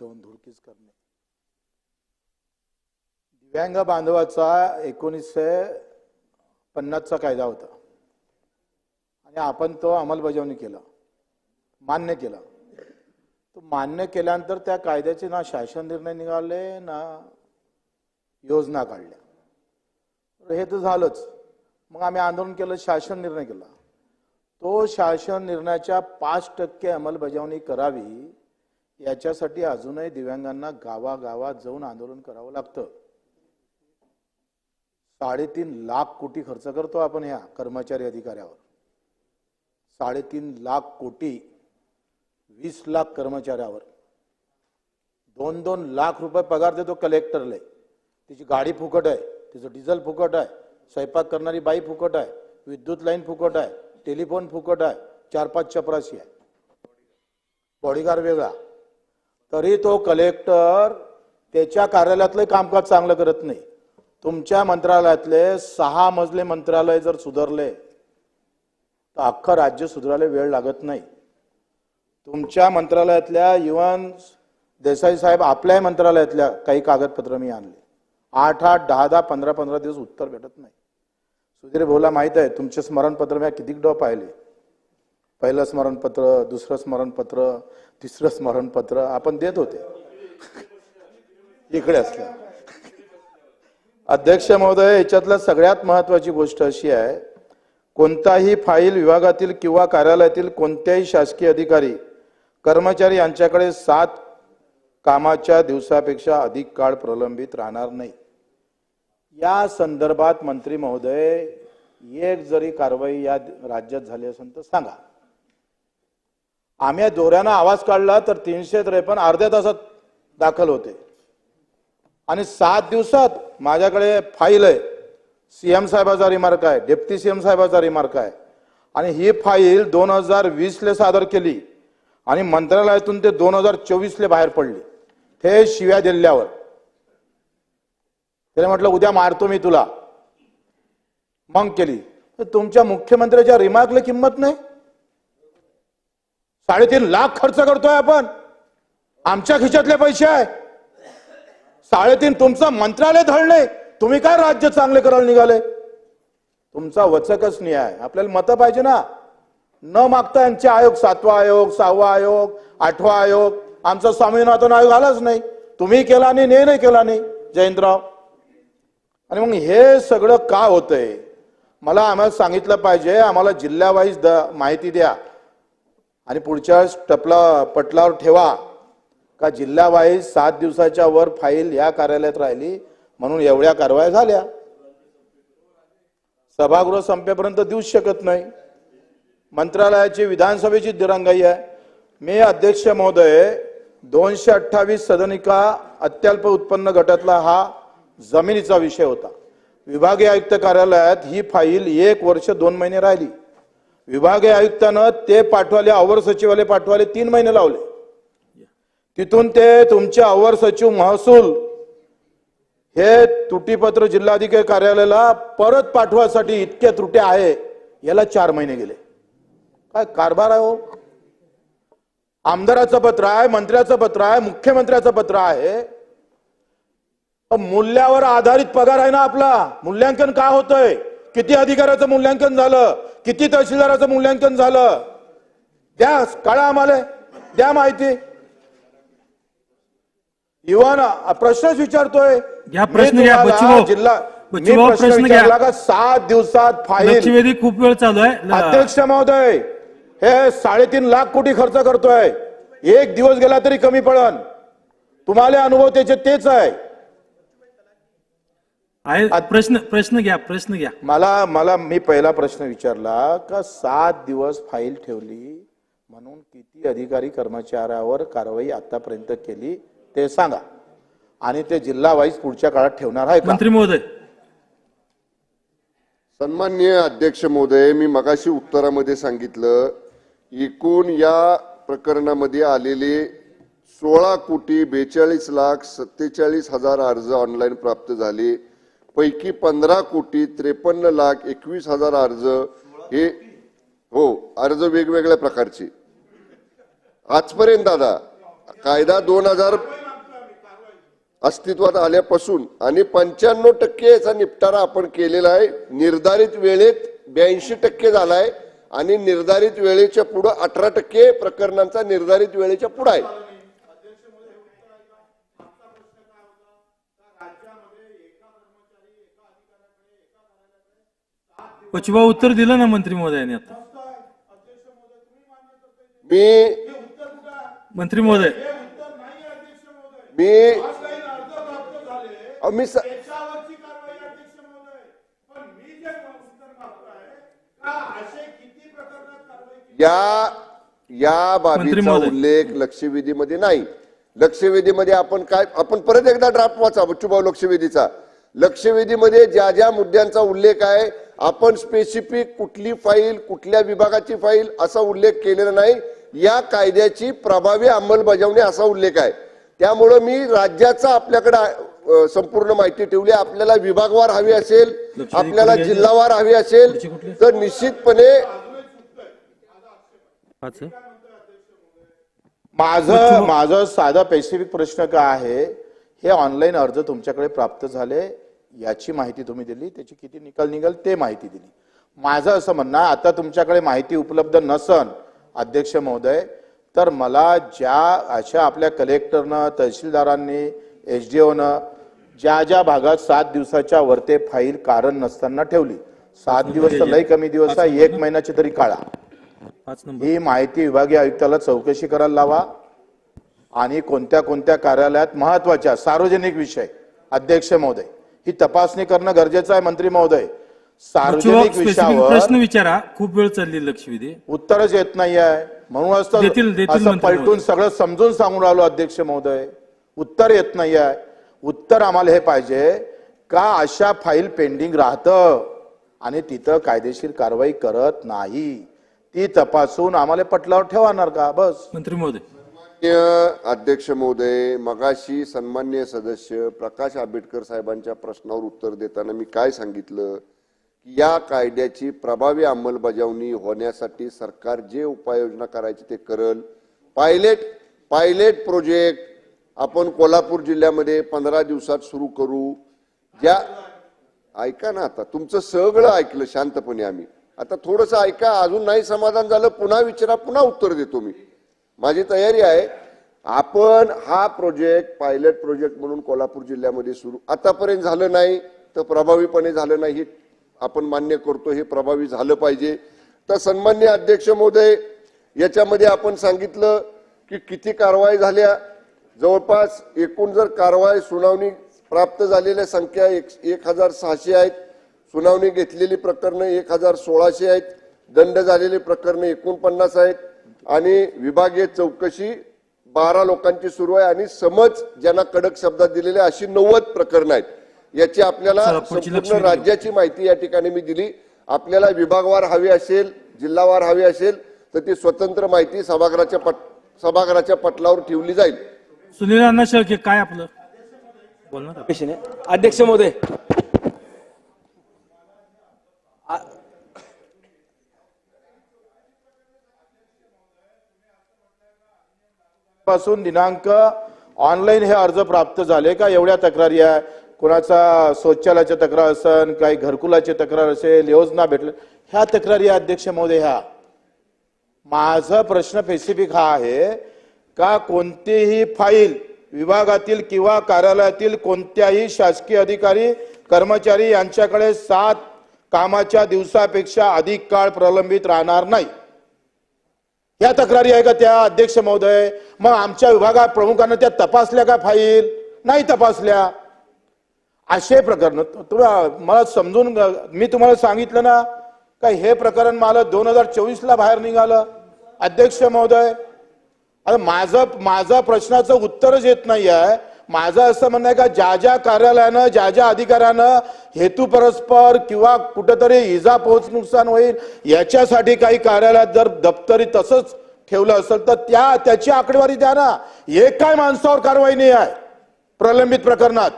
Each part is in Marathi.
जाऊन धुडकीच करणे. दिव्यांग बांधवाचा एकोणीसशे पन्नासचा कायदा होता. आणि आपण तो अंमलबजावणी केला. मान्य केला. तो मान्य केल्यानंतर त्या कायद्याचे ना शासन निर्णय निघाले ना योजना काढल्या. तर हे तर झालंच. मग आम्ही आंदोलन केलं शासन निर्णय केला. तो शासन निर्णयाच्या पाच टक्के अंमलबजावणी करावी याच्यासाठी अजूनही दिव्यांगांना गावागावात जाऊन आंदोलन करावं लागतं. साडेतीन लाख कोटी खर्च करतो आपण ह्या कर्मचारी अधिकाऱ्यावर. साडेतीन लाख कोटी वीस लाख कर्मचाऱ्यावर. दोन दोन लाख रुपये पगार देतो कलेक्टरला. तिची गाडी फुकट आहे तिचं डिझेल फुकट आहे स्वयंपाक करणारी बाई फुकट आहे विद्युत लाईन फुकट आहे टेलिफोन फुकट आहे चार पाच चपराशी आहे. बॉडीगार्ड वेगळा. तरी तो कलेक्टर त्याच्या कार्यालयातलं कामकाज चांगलं करत नाही. तुमच्या मंत्रालयातले सहा मजले मंत्रालय जर सुधारले तर अख्खं राज्य सुधारायला वेळ लागत नाही. तुमच्या मंत्रालयातल्या इवन देसाई साहेब आपल्याही मंत्रालयातल्या काही कागदपत्र मी आणले. आठ आठ दहा दहा पंधरा पंधरा दिवस उत्तर भेटत नाही. सुधीर भाऊला माहीत आहे तुमचे स्मरणपत्र मी किती डो पाहिले. पहिलं स्मरणपत्र दुसरं स्मरणपत्र तिसरं स्मरणपत्र आपण देत होते. इकडे असलं. अध्यक्ष महोदय याच्यातला सगळ्यात महत्वाची गोष्ट अशी आहे कोणताही फाईल विभागातील किंवा कार्यालयातील कोणत्याही शासकीय अधिकारी कर्मचारी यांच्याकडे सात कामाच्या दिवसापेक्षा अधिक काळ प्रलंबित राहणार नाही. या संदर्भात मंत्री महोदय एक जरी कारवाई या राज्यात झाली असेल तर सांगा. आम्ही जोऱ्यानं आवाज काढला तर तीनशे त्रेपन्न अर्ध्या तासात दाखल होते. आणि सात दिवसात माझ्याकडे फाईल आहे. सी एम साहेबाचा रिमार्क आहे. डेप्टी सीएम साहेबाचा रिमार्क आहे. आणि ही फाईल दोन हजार वीसले सादर केली. आणि मंत्रालयातून ते दोन हजार चोवीसले बाहेर पडली. हे शिव्या दिल्यावर. त्याने म्हटलं उद्या मारतो मी तुला. मग केली. तर तुमच्या मुख्यमंत्र्याच्या रिमार्कला किंमत नाही? साडेतीन लाख खर्च करतोय आपण. आमच्या खिशातले पैसे आहे. साडेतीन तुमचं मंत्रालय धळणे तुम्ही काय राज्य चांगले करायला निघाले? तुमचा वचकच नाही आहे आपल्याला मतं पाहिजे ना. न मागता यांचे आयोग सातवा आयोग सहावा आयोग आठवा आयोग. आमचा स्वामीनाथन आयोग आलाच नाही. तुम्ही केला नाही ने नाही केला नाही जयंतराव. आणि मग हे सगळं का होतंय? मला आम्हाला सांगितलं पाहिजे. आम्हाला जिल्ह्यावाईज द माहिती द्या. आणि पुढच्या टपला पटलावर ठेवा का जिल्हावाईज सात दिवसाच्या वर फाईल या कार्यालयात राहिली म्हणून एवढ्या कारवाया झाल्या. सभागृह संपेपर्यंत देऊच शकत नाही. मंत्रालयाची विधानसभेची दिरंगाई आहे. मी अध्यक्ष महोदय दोनशे अठ्ठावीस सदनिका अत्यल्प उत्पन्न गटातला हा जमिनीचा विषय होता. विभागीय आयुक्त कार्यालयात ही फाईल एक वर्ष दोन महिने राहिली. विभागीय आयुक्तानं ते पाठवाले अवर सचिवालय पाठवाले तीन महिने लावले. तिथून ते तुमचे अवर सचिव महसूल हे तुटीपत्र जिल्हाधिकारी कार्यालयाला परत पाठवासाठी इतक्या त्रुट्या आहे याला चार महिने गेले. काय कारभार आहे हो? आमदाराचं पत्र आहे मंत्र्याचं पत्र आहे मुख्यमंत्र्याचं पत्र आहे. मूल्यावर आधारित पगार आहे ना आपला? मूल्यांकन का होतंय? किती अधिकाऱ्याचं मूल्यांकन झालं? किती तहसीलदाराचं मूल्यांकन झालं? द्या काळा आम्हाला. द्या माहिती. इवन प्रश्नच विचारतोय. जिल्हा प्रश्न. विचारला का सात दिवसात फाईल खूप वेळ चालू आहे. अध्यक्ष महोदय हे साडेतीन लाख कोटी खर्च करतोय. एक दिवस गेला तरी कमी पडन. तुम्हाला अनुभव त्याचे तेच आहे. प्रश्न प्रश्न घ्या प्रश्न घ्या. मला मला मी पहिला प्रश्न विचारला का सात दिवस फाईल ठेवली म्हणून किती अधिकारी कर्मचाऱ्यावर कारवाई आतापर्यंत केली ते सांगा. आणि ते जिल्हा वाईज पुढच्या काळात ठेवणार आहे मंत्री महोदय. सन्मान्य अध्यक्ष महोदय मी मगाशी उत्तरामध्ये सांगितलं एकूण या प्रकरणामध्ये आलेले सोळा कोटी बेचाळीस लाख सत्तेचाळीस हजार अर्ज ऑनलाईन प्राप्त झाले. पैकी पंधरा कोटी त्रेपन्न लाख एकवीस हजार अर्ज हे हो अर्ज वेगवेगळ्या प्रकारचे. आजपर्यंत दादा कायदा दोन हजार अस्तित्वात आल्यापासून आणि पंच्याण्णव टक्के याचा निपटारा आपण केलेला आहे. निर्धारित वेळेत ब्याऐंशी टक्के झालाय आणि निर्धारित वेळेच्या पुढं अठरा टक्के प्रकरणांचा निर्धारित वेळेच्या पुढं आहे. पचिबा उत्तर दिलं ना मंत्री महोदयाने आता मी मंत्री महोदय मी मी स-? या या मंत्री बाबीचा महोदय. उल्लेख लक्षवेधीमध्ये नाही लक्षवेधीमध्ये आपण काय आपण परत एकदा ड्राफ्ट वाचा बच्चूभाऊ लक्षवेधीचा लक्षवेधीमध्ये ज्या ज्या मुद्द्यांचा उल्लेख आहे आपण स्पेसिफिक कुठली फाईल कुठल्या विभागाची फाईल असा उल्लेख केलेला नाही या कायद्याची प्रभावी अंमलबजावणी असा उल्लेख आहे त्यामुळं मी राज्याचा आपल्याकडे संपूर्ण माहिती ठेवली आपल्याला विभागवार हवी असेल आपल्याला? जिल्हावार हवी असेल? तर निश्चितपणे. माझं माझं साधा पेसिफिक प्रश्न काय आहे हे ऑनलाईन अर्ज तुमच्याकडे प्राप्त झाले याची माहिती तुम्ही दिली त्याची किती निकाल निघाल ते माहिती दिली. माझं असं म्हणणं आता तुमच्याकडे माहिती उपलब्ध नसन अध्यक्ष महोदय तर मला ज्या अशा आपल्या कलेक्टरनं तहसीलदारांनी एच डी ओनं ज्या ज्या भागात सात दिवसाच्या वरते फाईल कारण नसताना ठेवली. सात दिवस तर लय कमी दिवस आहे एक महिन्याची तरी काळा ही माहिती विभागीय आयुक्ताला चौकशी करायला लावा आणि कोणत्या कोणत्या कार्यालयात महत्त्वाच्या सार्वजनिक विषय अध्यक्ष महोदय. ही तपासणी करणं गरजेचं आहे मंत्री महोदय. सार्वजनिक विषयावर प्रश्न विचारा. खूप वेळ चालली लक्षवेधी. उत्तरच येत नाही आहे म्हणूनच देतील असं पलटून. सगळं समजून सांगून राहिलो अध्यक्ष महोदय. उत्तर येत नाही आहे उत्तर आम्हाला हे पाहिजे का अशा फाईल पेंडिंग राहतं आणि तिथं कायदेशीर कारवाई करत नाही. ती तपासून आम्हाला पटलावर ठेवणार का? बस. मंत्री महोदय अध्यक्ष महोदय मगाशी सन्मान्य सदस्य प्रकाश आंबेडकर साहेबांच्या प्रश्नावर उत्तर देताना मी काय सांगितलं? की या कायद्याची प्रभावी अंमलबजावणी होण्यासाठी सरकार जे उपाययोजना करायची ते करल. पायलेट पायलेट प्रोजेक्ट आपण कोल्हापूर जिल्ह्यामध्ये पंधरा दिवसात सुरू करू. ज्या ऐका ना आता तुमचं सगळं ऐकलं शांतपणे आम्ही. आता थोडंसं ऐका अजून नाही समाधान झालं पुन्हा विचारा पुन्हा उत्तर देतो मी. माझी तयारी आहे आपण हा प्रोजेक्ट पायलट प्रोजेक्ट म्हणून कोल्हापूर जिल्ह्यामध्ये सुरू आतापर्यंत झालं नाही तर प्रभावीपणे झालं नाही हे आपण मान्य करतो हे प्रभावी झालं पाहिजे. तर सन्मान्य अध्यक्ष महोदय याच्यामध्ये आपण सांगितलं की किती कारवाई झाल्या. जवळपास एकूण जर कारवाई सुनावणी प्राप्त झालेल्या संख्या एक एक हजार सहाशे आहेत. सुनावणी घेतलेली प्रकरणं एक हजार सोळाशे आहेत. दंड झालेली प्रकरणं एकोणपन्नास आहेत. आणि विभागीय चौकशी बारा लोकांची सुरू आहे आणि समज ज्यांना कडक शब्दात दिलेले अशी नव्वद प्रकरणं आहेत. याची आपल्याला संपूर्ण राज्याची माहिती या ठिकाणी मी दिली. आपल्याला विभागवार हवी असेल जिल्हावार हवी असेल तर ती स्वतंत्र माहिती सभागृहाच्या पट सभागृहाच्या पटलावर ठेवली जाईल. सुनील अण्णा शेळके काय आपलं? बोलणार अध्यक्ष महोदय पासून दिनांक ऑनलाईन हे अर्ज प्राप्त झाले का? एवढ्या तक्रारी आहे. कुणाचा शौचालयाच्या तक्रार असेल काही घरकुलाची तक्रार असेल योजना भेटले ह्या तक्रारी अध्यक्ष महोदय ह्या. माझा प्रश्न स्पेसिफिक हा आहे का कोणतीही फाईल विभागातील किंवा कार्यालयातील कोणत्याही शासकीय अधिकारी कर्मचारी यांच्याकडे सात कामाच्या दिवसापेक्षा अधिक काळ प्रलंबित राहणार नाही. या तक्रारी आहे का त्या अध्यक्ष महोदय? मग आमच्या विभागात प्रमुखांना त्या तपासल्या का फाईल? नाही तपासल्या. असे प्रकरण. तुम्हाला मला समजून मी तुम्हाला सांगितलं ना का हे प्रकरण मला दोन हजार चोवीस ला बाहेर निघालं. अध्यक्ष महोदय आता माझं माझं प्रश्नाचं उत्तरच येत नाही आहे माझं असं म्हणणं आहे का ज्या ज्या कार्यालयानं ज्या ज्या अधिकाऱ्यानं हेतू परस्पर किंवा कुठेतरी इजा पोहोच नुकसान होईल याच्यासाठी काही कार्यालयात जर दप्तरी तसंच ठेवलं असेल तर त्या त्याची आकडेवारी द्या ना. एक काय माणसावर कारवाई नाही आहे प्रलंबित प्रकरणात.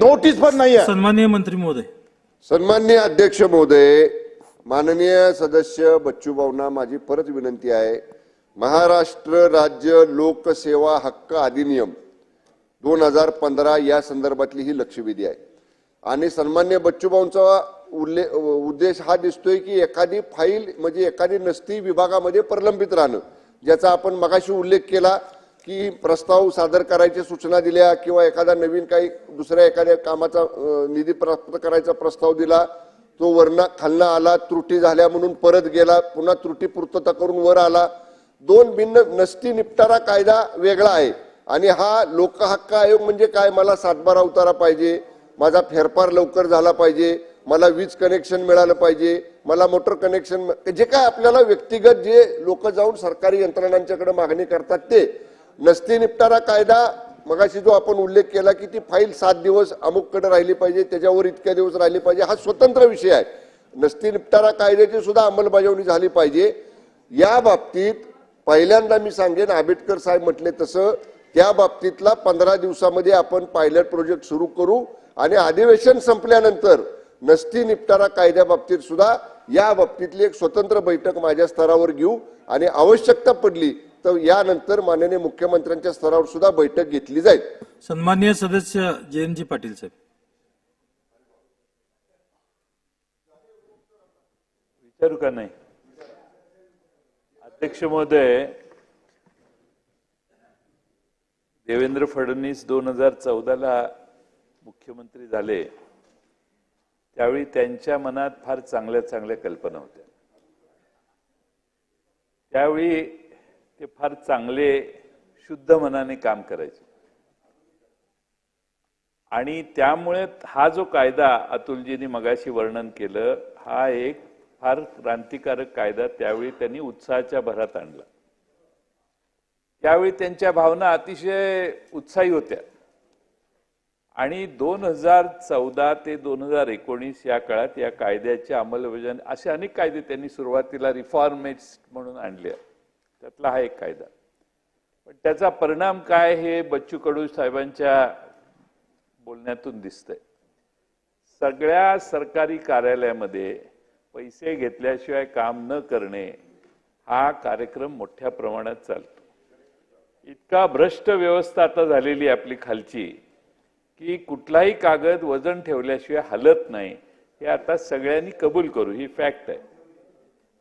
नोटीस पण नाही आहे सन्माननीय मंत्री महोदय. सन्मान्य अध्यक्ष महोदय माननीय सदस्य बच्चू भाऊंना माझी परत विनंती आहे महाराष्ट्र राज्य लोकसेवा हक्क अधिनियम दोन हजार पंधरा या संदर्भातली ही लक्षवेधी आहे. आणि सन्मान्य बच्चूभाऊंचा उल्लेख उद्देश हा दिसतोय की एखादी फाईल म्हणजे एखादी नसती विभागामध्ये प्रलंबित राहणं. ज्याचा आपण मगाशी उल्लेख केला की प्रस्ताव सादर करायच्या सूचना दिल्या किंवा एखादा नवीन काही दुसऱ्या एखाद्या कामाचा निधी प्राप्त करायचा प्रस्ताव दिला तो वरना खालना आला त्रुटी झाल्या म्हणून परत गेला पुन्हा त्रुटी पूर्तता करून वर आला दोन भिन्न नसती निपटारा कायदा वेगळा आहे. आणि हा लोकहक्क आयोग म्हणजे काय? मला सातबारा उतारा पाहिजे माझा फेरफार लवकर झाला पाहिजे मला वीज कनेक्शन मिळालं पाहिजे मला मोटर कनेक्शन जे काय आपल्याला व्यक्तिगत जे लोक जाऊन सरकारी यंत्रणांच्याकडे मागणी करतात ते. नसती निपटारा कायदा मगाशी जो आपण उल्लेख केला की ती फाईल सात दिवस अमुककडे राहिली पाहिजे त्याच्यावर इतक्या दिवस राहिली पाहिजे हा स्वतंत्र विषय आहे. नसती निपटारा कायद्याची सुद्धा अंमलबजावणी झाली पाहिजे. या बाबतीत पहिल्यांदा मी सांगेन आंबेडकर साहेब म्हटले तसं त्या बाबतीतला पंधरा दिवसामध्ये आपण पायलट प्रोजेक्ट सुरू करू आणि अधिवेशन संपल्यानंतर नसती निपटारा कायद्या बाबतीत सुद्धा या बाबतीतली एक स्वतंत्र बैठक माझ्या स्तरावर घेऊ आणि आवश्यकता पडली तर यानंतर माननीय मुख्यमंत्र्यांच्या स्तरावर सुद्धा बैठक घेतली जाईल. सन्मान्य सदस्य जयंतजी पाटील साहेब. विचारू का नाही? अध्यक्ष महोदय देवेंद्र फडणवीस दोन हजार चौदाला मुख्यमंत्री झाले. त्यावेळी त्यांच्या मनात फार चांगल्या चांगल्या कल्पना होत्या. त्यावेळी ते फार चांगले शुद्ध मनाने काम करायचे. आणि त्यामुळे हा जो कायदा अतुलजींनी मगाशी वर्णन केलं हा एक फार क्रांतिकारक कायदा त्यावेळी त्यांनी उत्साहाच्या भरात आणला. त्यावेळी त्यांच्या भावना अतिशय उत्साही होत्या. आणि दोन हजार चौदा ते दोन हजार एकोणीस या काळात या कायद्याच्या अंमलबजावणी असे अनेक कायदे त्यांनी सुरुवातीला रिफॉर्मेट्स म्हणून आणले. त्यातला हा एक कायदा. पण त्याचा परिणाम काय हे बच्चू कडू साहेबांच्या बोलण्यातून दिसतंय. सगळ्या सरकारी कार्यालयामध्ये पैसे घेतल्याशिवाय काम न करणे हा कार्यक्रम मोठ्या प्रमाणात चालतो. इतका भ्रष्ट व्यवस्था आता झालेली आहे आपली खालची की कुठलाही कागद वजन ठेवल्याशिवाय हलत नाही. हे आता सगळ्यांनी कबूल करू ही फॅक्ट आहे.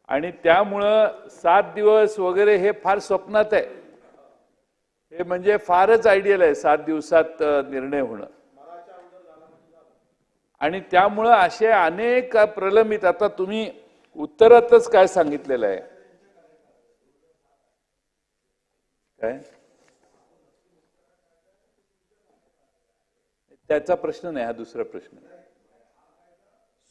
आणि त्यामुळं सात दिवस वगैरे हे फार स्वप्नात आहे. हे म्हणजे फारच आयडियल आहे सात दिवसात निर्णय होणं. आणि त्यामुळं असे अनेक प्रलंबित आता तुम्ही उत्तरातच काय सांगितलेलं आहे? काय? त्याचा प्रश्न नाही हा दुसरा प्रश्न.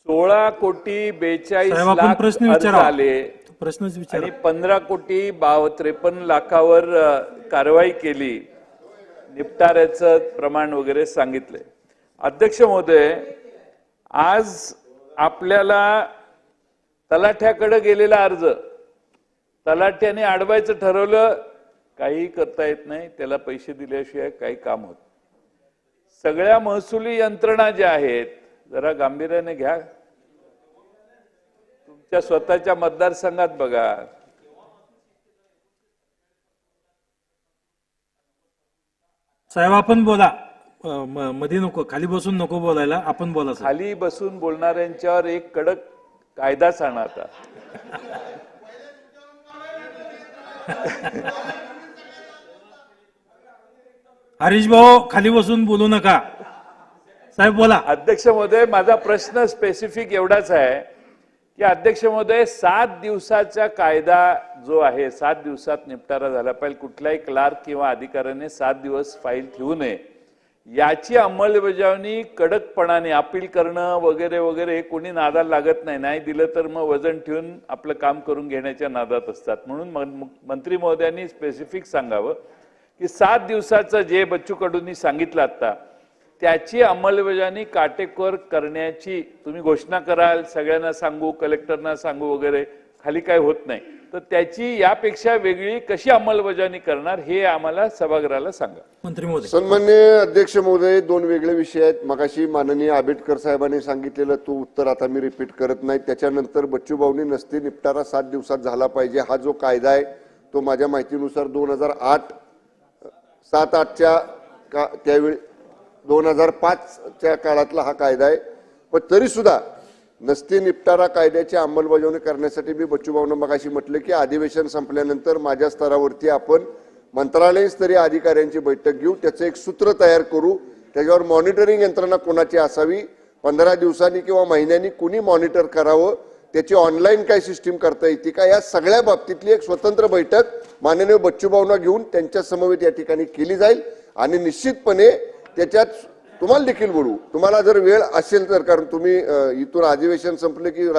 सोळा कोटी बेचाळीस लाख प्रश्न आले. प्रश्नच विचारा. आणि पंधरा कोटी बाव त्रेपन्न लाखावर कारवाई केली. निपटाऱ्याचं प्रमाण वगैरे सांगितलंय. अध्यक्ष महोदय आज आपल्याला तलाठ्याकडे गेलेला अर्ज तलाठ्याने अडवायचं ठरवलं काही करता येत नाही त्याला पैसे दिल्याशिवाय काही काम होत सगळ्या महसुली यंत्रणा ज्या आहेत जरा गांभीर्याने घ्या. तुमच्या स्वतःच्या मतदारसंघात बघा. साहेब आपण बोला. मध्ये नको खाली बसून नको बोलायला आपण बोला खाली बसून बोलणाऱ्यांच्यावर एक कडक कायदाच आणा आता. हरीश भाऊ खाली बसून बोलू नका. साहेब बोला. अध्यक्ष महोदय माझा प्रश्न स्पेसिफिक एवढाच आहे की अध्यक्ष महोदय सात दिवसाचा कायदा जो आहे सात दिवसात निपटारा झाला पाहिजे. कुठल्याही क्लार्क किंवा अधिकाऱ्याने सात दिवस फाईल ठेवू नये. याची अंमलबजावणी कडकपणाने अपील करणं वगैरे वगैरे कोणी नादाला लागत नाही. नाही दिलं तर मग वजन ठेवून आपलं काम करून घेण्याच्या नादात असतात. म्हणून मंत्री महोदयांनी स्पेसिफिक सांगावं की सात दिवसाचं जे बच्चू कडूंनी सांगितलं आता त्याची अंमलबजावणी काटेकोर करण्याची तुम्ही घोषणा कराल सगळ्यांना सांगू कलेक्टरना सांगू वगैरे खाली काय होत नाही. तर त्याची यापेक्षा वेगळी कशी अंमलबजावणी करणार हे आम्हाला सभागृहाला सांगा. मंत्री महोदय. सन्मान्य अध्यक्ष महोदय दोन वेगळे विषय आहेत. मगाशी माननीय आंबेडकर साहेबांनी सांगितलेलं तो उत्तर आता मी रिपीट करत नाही. त्याच्यानंतर बच्चूभाऊनी नसती निपटारा सात दिवसात झाला पाहिजे. हा जो कायदा आहे तो माझ्या माहितीनुसार दोन हजार आठ सात आठच्या का त्यावेळी दोन हजार पाचच्या काळातला हा कायदा आहे. पण तरी सुद्धा नसते निपटारा कायद्याची अंमलबजावणी करण्यासाठी मी बच्चूभाऊनं मगाशी म्हटलं की अधिवेशन संपल्यानंतर माझ्या स्तरावरती आपण मंत्रालयीन स्तरीय अधिकाऱ्यांची बैठक घेऊ. त्याचं एक सूत्र तयार करू. त्याच्यावर मॉनिटरिंग यंत्रणा कोणाची असावी? पंधरा दिवसांनी किंवा महिन्यांनी कुणी मॉनिटर करावं? त्याची ऑनलाईन काय सिस्टीम करता येते का? या सगळ्या बाबतीतली एक स्वतंत्र बैठक माननीय बच्चूभाऊंना घेऊन त्यांच्या समवेत या ठिकाणी केली जाईल. आणि निश्चितपणे त्याच्यात तुम्हाला देखील बोलू. तुम्हाला जर वेळ असेल तर कारण तुम्ही इथून अधिवेशन संपले की